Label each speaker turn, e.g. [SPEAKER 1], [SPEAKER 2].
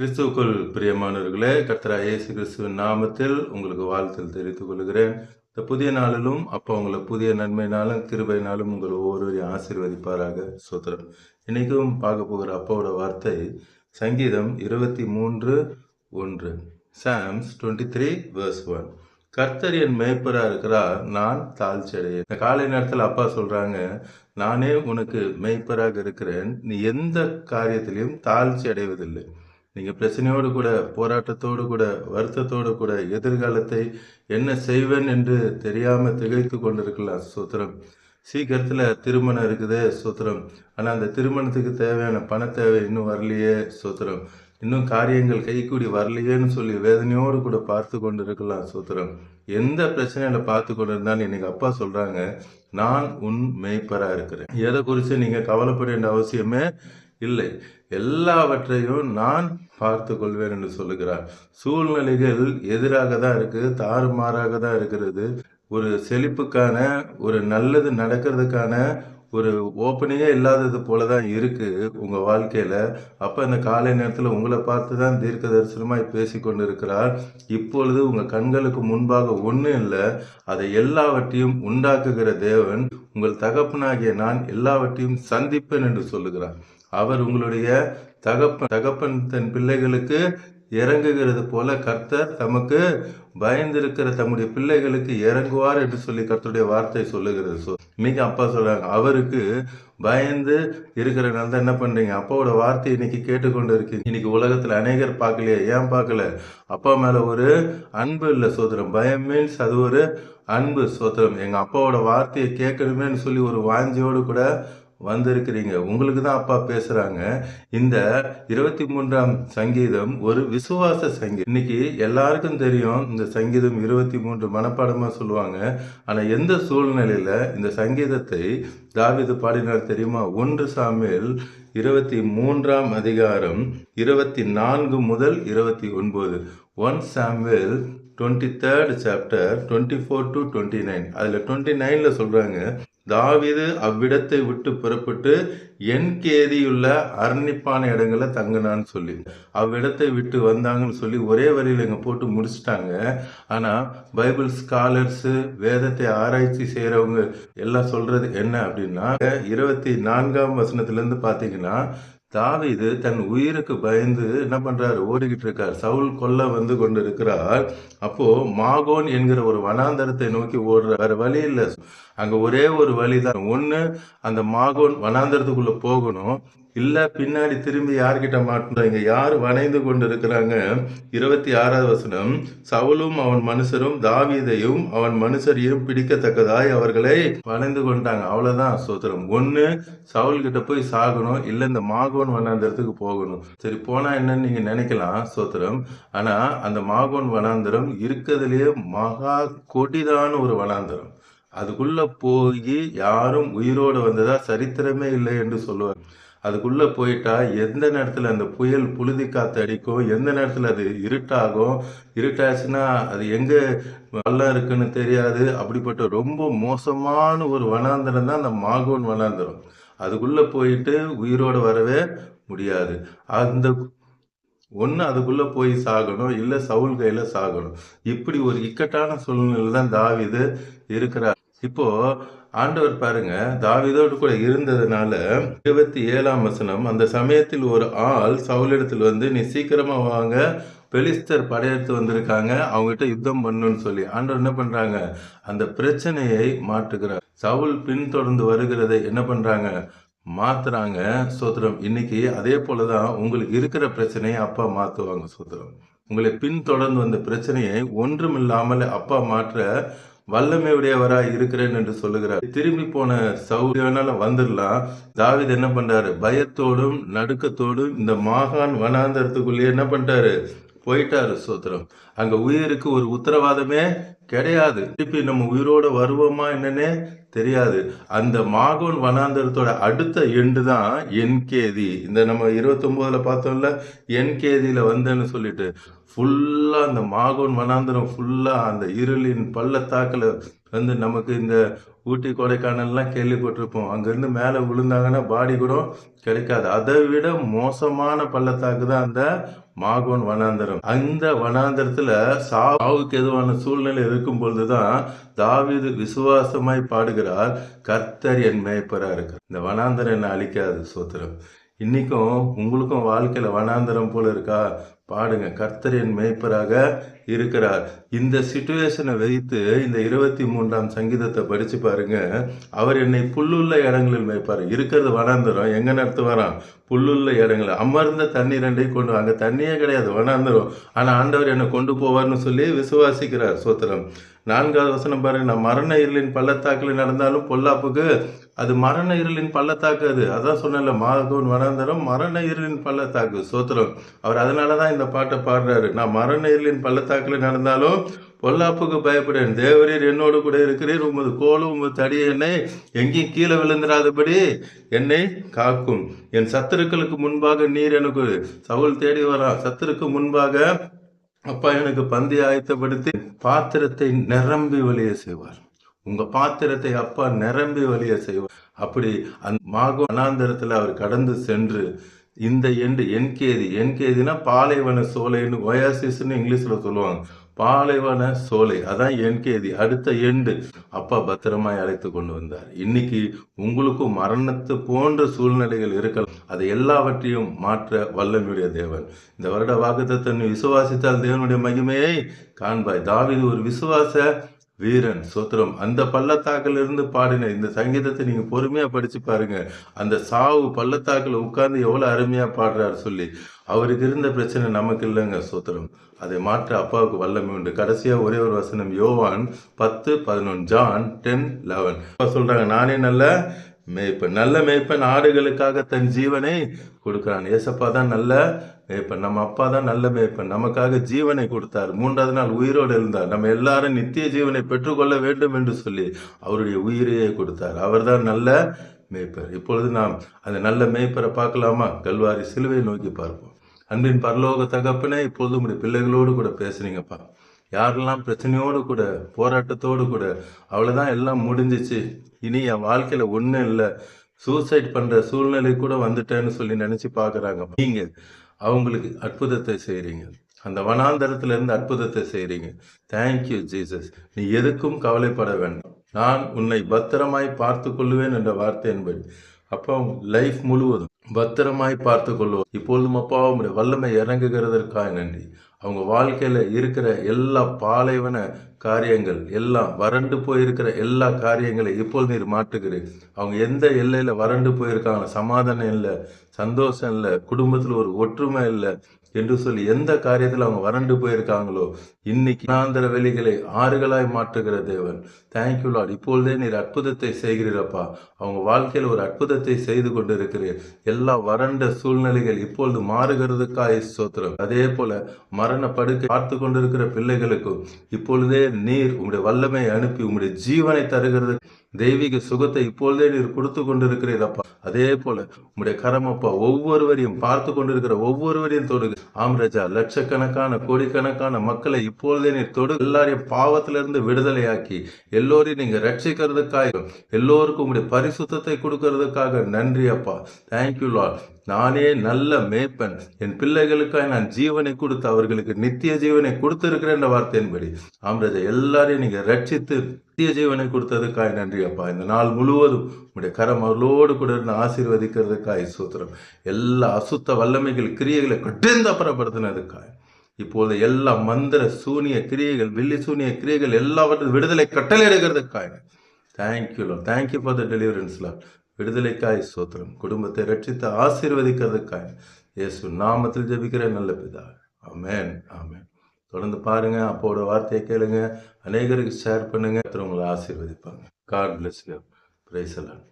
[SPEAKER 1] கிறிஸ்துவுக்குள் பிரியமானவர்களே கர்த்தரா இயேசு கிறிஸ்துவின் நாமத்தில் உங்களுக்கு வாழ்த்தல் தெரிவித்துக் கொள்கிறேன். இந்த புதிய நாளிலும் அப்போ உங்களை புதிய நன்மையினாலும் கிருபையினாலும் உங்கள் ஒவ்வொருவரையும் ஆசீர்வதிப்பாராக. சோத்திரம் இன்னைக்கும் பார்க்க போகிற அப்பாவோட வார்த்தை சங்கீதம் இருபத்தி மூன்று ஒன்று. Psalms twenty three verse one கர்த்தர் என் மேய்ப்பராக இருக்கிறார் நான் தாழ்ச்சி அடையேன். இந்த காலை நேரத்தில் அப்பா சொல்கிறாங்க நானே உனக்கு மேய்ப்பராக இருக்கிறேன். நீ எந்த காரியத்திலையும் தாழ்ச்சி அடைவதில்லை. நீங்கள் பிரச்சனையோடு கூட போராட்டத்தோடு கூட வருத்தத்தோடு கூட எதிர்காலத்தை என்ன செய்வேன் என்று தெரியாமல் திகைத்து கொண்டிருக்கலாம் சூத்திரம். சீக்கிரத்தில் திருமணம் இருக்குது சூத்திரம். ஆனால் அந்த திருமணத்துக்கு தேவையான பண தேவை இன்னும் வரலையே சூத்திரம். இன்னும் காரியங்கள் கைக்கூடி வரலையேன்னு சொல்லி வேதனையோடு கூட பார்த்து கொண்டு இருக்கலாம் சூத்திரம். எந்த பிரச்சனையில் பார்த்து கொண்டு இருந்தாலும் இன்னைக்கு அப்பா சொல்கிறாங்க நான் உன் மெய்ப்பராக இருக்கிறேன். எதை குறித்து நீங்கள் கவலைப்பட வேண்டிய அவசியமே இல்லை. எல்லாவற்றையும் நான் பார்த்து கொள்வேன் என்று சொல்லுகிறார். சூழ்நிலைகள் எதிராக தான் இருக்குது தாறுமாறாக தான் இருக்கிறது. ஒரு செழிப்புக்கான ஒரு நல்லது நடக்கிறதுக்கான ஒரு ஓப்பனிங்கே இல்லாதது போல தான் இருக்குது உங்கள் வாழ்க்கையில். அப்போ இந்த காலை நேரத்தில் உங்களை பார்த்து தான் தீர்க்க தரிசனமாக பேசி கொண்டு இருக்கிறார் இப்பொழுது உங்கள் கண்களுக்கு முன்பாக ஒன்றும் இல்லை. அதை எல்லாவற்றையும் உண்டாக்குகிற தேவன் உங்கள் தகப்பனாகிய நான் எல்லாவற்றையும் சந்திப்பேன் என்று சொல்லுகிறார். அவர் உங்களுடைய தகப்பன் தகப்பன் தன் பிள்ளைகளுக்கு இறங்குகிறது போல கர்த்தர் தமக்கு பயந்திருக்கிற தம்முடைய பிள்ளைகளுக்கு இறங்குவார் என்று சொல்லி கர்த்தருடைய வார்த்தை சொல்லுகிறது. ஸோ இன்னைக்கு அப்பா சொல்றாங்க அவருக்கு பயந்து இருக்கிறனால தான் என்ன பண்றீங்க? அப்பாவோட வார்த்தை இன்னைக்கு கேட்டுக்கொண்டு இருக்கீங்க. இன்னைக்கு உலகத்துல அநேகர் பார்க்கலையே ஏன் பார்க்கல? அப்பா மேல ஒரு அன்பு இல்லை சோதரம். பயம் மீன்ஸ் அது ஒரு அன்பு சோதரம். எங்க அப்பாவோட வார்த்தையை கேட்கணுமேன்னு சொல்லி ஒரு வாஞ்சியோடு கூட வந்திருக்கிறீங்க. உங்களுக்கு தான் அப்பா பேசுகிறாங்க இந்த இருபத்தி மூன்றாம் சங்கீதம் ஒரு விசுவாச சங்கீதம். இன்னைக்கு எல்லாருக்கும் தெரியும் இந்த சங்கீதம் இருபத்தி மூன்று மனப்பாடமாக சொல்லுவாங்க. ஆனால் எந்த சூழ்நிலையில் இந்த சங்கீதத்தை தாவிது பாடினார் தெரியுமா? ஒன்று சாமியில் இருபத்தி மூன்றாம் அதிகாரம் இருபத்தி நான்கு முதல் இருபத்தி ஒன்பது. One Samuel twenty third chapter twenty four to twenty nine. அதில் டுவெண்ட்டி நைனில் சொல்கிறாங்க தாவிது அவ்விடத்தை விட்டு புறப்பட்டு என் கேதியுள்ள அரணிப்பான இடங்களை தங்கினான்னு சொல்லி. அவ்விடத்தை விட்டு வந்தாங்கன்னு சொல்லி ஒரே வரியில் இங்கே போட்டு முடிச்சிட்டாங்க. ஆனால் பைபிள் ஸ்காலர்ஸு வேதத்தை ஆராய்ச்சி செய்கிறவங்க எல்லாம் சொல்கிறது என்ன அப்படின்னா இருபத்தி நான்காம் வசனத்துலேருந்து பார்த்தீங்கன்னா தாவீது தன் உயிருக்கு பயந்து என்ன பண்றாரு? ஓடிக்கிட்டு இருக்கார். சவுல் கொல்ல வந்து கொண்டு இருக்கிறார் அப்போ மாகோன் என்கிற ஒரு வனாந்தரத்தை நோக்கி ஓடுற வேற வழி இல்லை. அங்க ஒரே ஒரு வழிதான். ஒண்ணு அந்த மாகோன் வனாந்தரத்துக்குள்ள போகணும். இல்லை பின்னாடி திரும்பி யார்கிட்ட மாட்டோம் இங்கே யார் வணைந்து கொண்டு இருக்கிறாங்க இருபத்தி ஆறாவது வசனம். சவுலும் அவன் மனுஷரும் தாவீதையும் அவன் மனுஷரையும் பிடிக்கத்தக்கதாய் அவர்களை வணைந்து கொண்டாங்க. அவ்வளோதான் சோத்திரம் ஒன்று சவுல் கிட்ட போய் சாகணும். இல்லை இந்த மாகோன் வனாந்திரத்துக்கு போகணும். சரி போனால் என்னன்னு நீங்க நினைக்கலாம் சோத்திரம் ஆனால் அந்த மாகோன் வனாந்திரம் இருக்கிறதுலேயே மகா கொடிதான ஒரு வனாந்திரம். அதுக்குள்ளே போய் யாரும் உயிரோடு வந்ததா சரித்திரமே இல்லை என்று சொல்லுவார். அதுக்குள்ளே போயிட்டால் எந்த நேரத்தில் அந்த புயல் புழுதி காத்து அடிக்கும் எந்த நேரத்தில் அது இருட்டாகும் இருட்டாச்சுன்னா அது எங்கே வெள்ளம் இருக்குன்னு தெரியாது. அப்படிப்பட்ட ரொம்ப மோசமான ஒரு வனாந்தரம் தான் அந்த மாகோன் வனாந்தரம். அதுக்குள்ளே போயிட்டு உயிரோடு வரவே முடியாது. அந்த ஒன்று அதுக்குள்ளே போய் சாகணும் இல்லை சவுல் கையில் சாகணும். இப்படி ஒரு இக்கட்டான சூழ்நிலை தான் தாவிது இருக்கிறார். இப்போ ஆண்டவர் பாருங்க தாவிதோடு கூட இருந்ததுனால இருபத்தி ஏழாம் வசனம் அந்த சமயத்தில் ஒரு ஆள் சவுலிடத்தில் வந்து நீ சீக்கிரமா வாங்க பெலிஸ்தர் படையெடுத்து வந்திருக்காங்க அவங்ககிட்ட யுத்தம் பண்ணுன்னு சொல்லி. ஆண்டவர் என்ன பண்றாங்க? அந்த பிரச்சனையை மாற்றுகிறார். சவுல் பின்தொடர்ந்து வருகிறதை என்ன பண்றாங்க? மாத்துறாங்க. சோத்திரம் இன்னைக்கு அதே போலதான் உங்களுக்கு இருக்கிற பிரச்சனையை அப்பா மாத்துவாங்க சோத்திரம். உங்களை பின்தொடர்ந்து வந்த பிரச்சனையை ஒன்றுமில்லாமல் அப்பா மாற்ற வல்லமை உடையவராய் இருக்கிறேன் என்று சொல்லுகிறார். திரும்பி போன சவுதியானால வந்துடலாம். தாவித் என்ன பண்றாரு? பயத்தோடும் நடுக்கத்தோடும் இந்த மாகாண் வனாந்தரத்துக்குள்ளேயே என்ன பண்றாரு போயிட்டாரு சோத்திரம். அங்க உயிருக்கு ஒரு உத்தரவாதமே கிடையாது. திருப்பி நம்ம உயிரோட வருவோமா என்னன்னே தெரியாது. அந்த மாகோன் வனாந்தரத்தோட அடுத்த எண்டு தான் என்கேதி இந்த நம்ம இருபத்தொம்போதுல பார்த்தோம்ல என்கேதியில வந்தேன்னு சொல்லிட்டு ஃபுல்லா அந்த மாகோன் வனாந்தரம் ஃபுல்லா அந்த இருளின் பள்ளத்தாக்கில் வந்து நமக்கு இந்த ஊட்டி கொடைக்கானல்லாம் கேள்விப்பட்டிருப்போம். அங்கேருந்து மேலே விழுந்தாங்கன்னா பாடி கூட கிடைக்காது. அதை விட மோசமான பள்ளத்தாக்கு தான் அந்த மாகோன் வனாந்தரம். அந்த வனாந்தரத்தில் சாவுக்கு எதுவான சூழ்நிலை இருக்கும் பொழுது தான் தாவிது விசுவாசமாய் பாடுகிறார். கர்த்தர் என் மேய்ப்பராக இருக்கு இந்த வனாந்தரம் என்ன அழிக்காது சோத்திரம். இன்றைக்கும் உங்களுக்கும் வாழ்க்கையில் வனாந்தரம் போல் இருக்கா? பாடுங்க. கர்த்தர் என் மேய்ப்பராக இருக்கிறார். இந்த சுச்சுவேஷனை வைத்து இந்த இருபத்தி மூன்றாம் சங்கீதத்தை படித்து பாருங்க. அவர் என்னை புல்லுள்ள இடங்களில் மேய்ப்பார். இருக்கிறது வனாந்தரம். எங்கே நடத்து வரான் புல்லுள்ள இடங்கள் அமர்ந்த தண்ணி ரெண்டையும் கொண்டு அங்கே தண்ணியே கிடையாது. வனாந்தரம். ஆனால் ஆண்டவர் என்னை கொண்டு போவார்னு சொல்லி விசுவாசிக்கிறார் சோத்திரம். நான்காவது வசனம் பாருங்க நான் மரண இருளின் பள்ளத்தாக்கில் நடந்தாலும் பொல்லாப்புக்கு அது மரண இருளின் பள்ளத்தாக்கு அது. அதான் சொன்னல மாதவன் வனாந்தரம் மரண இருளின் பள்ளத்தாக்கு. சோத்திரம். அவர் அதனால தான் இந்த பாட்டை பாடுறாரு. நான் மரண இருளின் பள்ளத்தாக்கில் நடந்தாலும் பொல்லாப்புக்கு பயப்படேன். தேவரீர் என்னோடு கூட இருக்கிறீர். உமது கோலும் உமது தடியை என்னை எங்கேயும் கீழே விழுந்துராதபடி என்னை காக்கும். என் சத்துருக்களுக்கு முன்பாக நீர் எனக்கு சவுல் தேடி வரான். சத்துருக்கு முன்பாக அப்பா எனக்கு பந்தி ஆயத்தப்படுத்தி பாத்திரத்தை நிரம்பி வழிய செய்வார். உங்க பாத்திரத்தை அப்பா நிரம்பி வழிய செய்வார். அப்படி அந்த மாகோ அனாந்தரத்தில் அவர் கடந்து சென்று இந்த எண்டு என்கேதி என்கேதினா பாலைவன சோலைன்னு ஒயாசிஸ்ன்னு இங்கிலீஷ்ல சொல்லுவாங்க. பாலைவன சோலை அதான் என்கேதி அடுத்த எண்டு அப்பா பத்திரமாய் அழைத்து கொண்டு வந்தார். இன்னைக்கு உங்களுக்கும் மரணத்து போன்ற சூழ்நிலைகள் இருக்கலாம். அதை எல்லாவற்றையும் மாற்ற வல்லனுடைய தேவன். இந்த வருட வாக்குத்தத்தை விசுவாசித்தால் தேவனுடைய மகிமையை காண்பாய். தாவிது ஒரு விசுவாச வீரன் சோத்திரம் அந்த பள்ளத்தாக்கிலிருந்து பாடின இந்த சங்கீதத்தை நீங்கள் பொறுமையாக படித்து பாருங்கள் அந்த சாவு பள்ளத்தாக்கில் உட்கார்ந்து எவ்வளோ அருமையாக பாடுறாரு சொல்லி. அவருக்கு இருந்த பிரச்சனை நமக்கு இல்லைங்க சோத்திரம். அதை மாற்ற அப்பாவுக்கு வல்லமை உண்டு. கடைசியாக ஒரே ஒரு வசனம் யோவான் பத்து பதினொன்று ஜான் டென் லெவன். சொல்றாங்க நானே நல்ல மேய்ப்பன். நல்ல மேய்ப்பன் ஆடுகளுக்காக தன் ஜீவனை கொடுக்குறான். ஏசப்பா தான் நல்ல இப்போ நம்ம அப்பா தான் நல்ல மேய்ப்பன் நமக்காக ஜீவனை கொடுத்தார். மூன்றாவது நாள் உயிரோடு இருந்தார். நம்ம எல்லாரும் நித்திய ஜீவனை பெற்றுக்கொள்ள வேண்டும் என்று சொல்லி அவருடைய உயிரையே கொடுத்தார். அவர்தான் நல்ல மேய்ப்பர். இப்பொழுது நாம் அந்த நல்ல மேய்ப்பரை பார்க்கலாமா? கல்வாரி சிலுவை நோக்கி பார்ப்போம். அன்பின் பரலோக தகப்பனே இப்பொழுது உங்களுடைய பிள்ளைகளோடு கூட பேசுறீங்கப்பா யாரெல்லாம் பிரச்சனையோடு கூட போராட்டத்தோடு கூட அவ்வளோதான் எல்லாம் முடிஞ்சிச்சு. இனி என் வாழ்க்கையில் ஒன்றும் இல்லை. சூசைட் பண்ணுற சூழ்நிலை கூட வந்துட்டேன்னு சொல்லி நினச்சி பார்க்குறாங்க நீங்க அவங்களுக்கு அற்புதத்தை செய்கிறீங்க அந்த வனாந்தரத்துல இருந்து அற்புதத்தை செய்கிறீங்க தேங்க்யூ ஜீசஸ் நீ எதுக்கும் கவலைப்பட வேண்டாம். நான் உன்னை பத்திரமாய் பார்த்து கொள்ளுவேன் என்ற வார்த்தையின்படி. அப்போ லைஃப் முழுவதும் பத்திரமாய் பார்த்து கொள்வோம் இப்பொழுதும் அப்பா உங்களுடைய வல்லமை இறங்குகிறதற்காக நன்றி. அவங்க வாழ்க்கையில இருக்கிற எல்லா பாலைவன காரியங்கள் எல்லாம் வறண்டு போயிருக்கிற எல்லா காரியங்களை இப்போது நீர் மாற்றுகிறேன். அவங்க எந்த எல்லையில வறண்டு போயிருக்காங்க? சமாதானம் இல்லை சந்தோஷம் இல்லை குடும்பத்துல ஒரு ஒற்றுமை இல்லை என்று சொல்லி எந்த காரியத்தில் அவங்க வறண்டு போயிருக்காங்களோ இன்னைக்கு நாந்திர வெளிகளை ஆறுகளாய் மாற்றுகிற தேவன். தேங்க்யூ லார்ட் இப்பொழுதே நீர் அற்புதத்தை செய்கிறீரப்பா. அவங்க வாழ்க்கையில் ஒரு அற்புதத்தை செய்து கொண்டிருக்கிறீர். எல்லா வறண்ட சூழ்நிலைகள் இப்பொழுது மாறுகிறதுக்காய் சோத்திரம் அதே போல மரண படுக்கை பார்த்து கொண்டிருக்கிற பிள்ளைகளுக்கும் இப்பொழுதே நீர் உங்களுடைய வல்லமை அனுப்பி உங்களுடைய ஜீவனை தருகிறது தெய்வீக சுகத்தை இப்பொழுதே நீர் கொடுத்து கொண்டிருக்கிறீர் அப்பா அதே போல உங்களுடைய கரமப்பா ஒவ்வொருவரையும் பார்த்து கொண்டிருக்கிற ஒவ்வொருவரையும் தொடுங்க. ஆம்ரஜா லட்சக்கணக்கான கோடிக்கணக்கான மக்களை இப்பொழுதே நீர் தொடு. எல்லாரையும் பாவத்திலிருந்து விடுதலையாக்கி எல்லோரையும் நீங்க ரட்சிக்கிறதுக்காக எல்லோருக்கும் உங்களுடைய பரிசுத்தத்தை கொடுக்கறதுக்காக நன்றி அப்பா தேங்க்யூ லால் நானே நல்ல மேய்ப்பன். என் பிள்ளைகளுக்காக நான் ஜீவனை கொடுத்து அவர்களுக்கு நித்திய ஜீவனை கொடுத்திருக்கிறேன் என்ற வார்த்தையின்படி ஆம்ரஜா எல்லாரையும் நீங்கள் ரட்சித்து நித்திய ஜீவனை கொடுத்ததுக்காக நன்றி அப்பா. இந்த நாள் முழுவதும் உங்களுடைய கரம் அவர்களோடு கூட இருந்து ஆசீர்வதிக்கிறதுக்காக சூத்திரம். எல்லா அசுத்த வல்லமைகள் கிரியைகளை கட்டிந்தப்புறப்படுத்தினதுக்காக இப்போது எல்லா மந்திர சூனிய கிரியைகள் வில்லி சூனிய கிரியைகள் எல்லாவற்றையும் விடுதலை கட்டளை எடுக்கிறதுக்காக thank you low thank you for the டெலிவரன்ஸ்ல விடுதலைக்காய் சோத்திரம் குடும்பத்தை ரட்சித்து ஆசீர்வதிக்கிறதுக்காய் இயேசு நாமத்தில் ஜெபிக்கிற நல்ல பிதா. ஆமேன் ஆமேன். தொடர்ந்து பாருங்க அப்போட வார்த்தையை கேளுங்க அநேகருக்கு ஷேர் பண்ணுங்க உங்களை ஆசீர்வதிப்பாங்க. காட் பிளஸ் யூ பிரைசலான் எல்லாம்